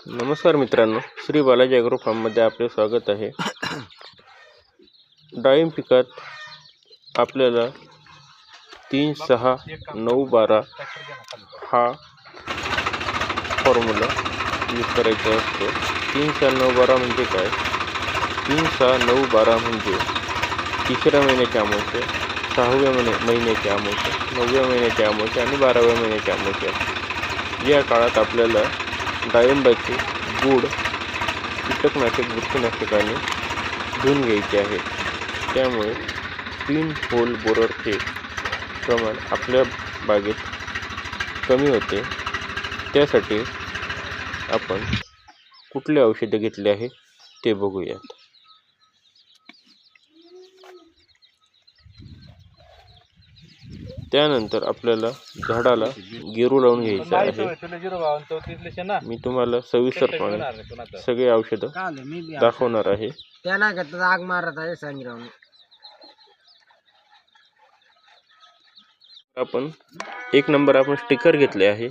नमस्कार मित्रांनो श्री बालाजी अॅग्रो फार्ममध्ये आपले स्वागत आहे. डाळिंब पिकात आपल्याला तीन सहा नऊ बारा हा फॉर्म्युला यूज करायचा असतो. तीन सहा नऊ बारा म्हणजे काय? तीन सहा नऊ बारा म्हणजे तिसऱ्या महिन्याची अमावस्या सहाव्या महिने महिन्याचे अमावस्या नवव्या महिन्याचे अमावस्या आणि बाराव्या महिन्याचे अमावस्या या काळात आपल्याला डाळिंबाचे गूळ कीटकनाशक बुरशीनाशकाने धुवून घ्यायचे आहे. त्यामुळे तीन होल बोररचे प्रमाण आपल्या बागेत कमी होते. त्यासाठी आपण कुठले औषधे घेतले आहे ते बघूयात. त्यानंतर आपल्याला झाडाला गेरू लावून घ्यायचं आहे. मी तुम्हाला सविस्तरपणे सगळे औषधं दाखवणार आहे. आग मारत आहे आपण एक नंबर आपण स्टिकर घेतले आहे.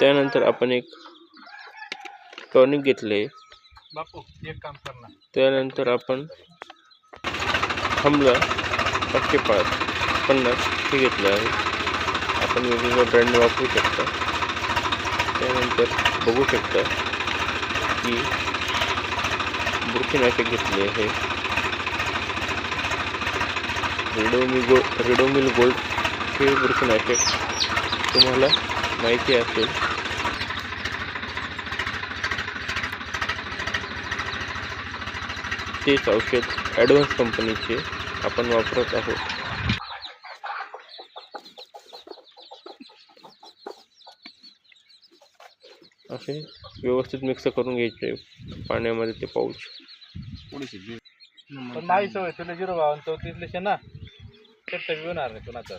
त्यानंतर आपण एक टॉनिक घेतले. बापू एक काम करणार त्यानंतर आपण थांबलं पाचशे पाच पन्नास हे घेतलं आहे. आपण वेगवेगळ्या ब्रँड वापरू शकता. त्यानंतर बघू शकता की बुरशीनाशक घेतले आहे. रेडोमी गो रेडोमिल गोल्ड हे बुरशीनाशक. तुम्हाला माहिती असेल तेच औषध ॲडव्हान्स कंपनीचे आपण वापरत आहोत. असे व्यवस्थित मिक्स करून घ्यायचे पाण्यामध्ये ते पाऊच. पण माझी सवय तुला झिरो बावन चौतीसले शे ना तर येणार नाही कुणाचं.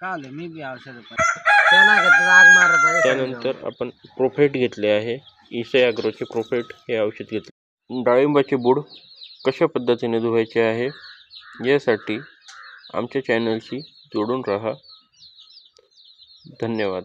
काल मी बी औषध त्याला घेतलं आग मारत आहे त्यानंतर आपण प्रोफेट घेतले आहे. इसे ॲग्रोचे प्रोफेट हे औषध घेतले. डाळिंबाचे बूड कशा पद्धतीने धुवायचे आहे यासाठी आमच्या चॅनलशी जोडून राहा. धन्यवाद.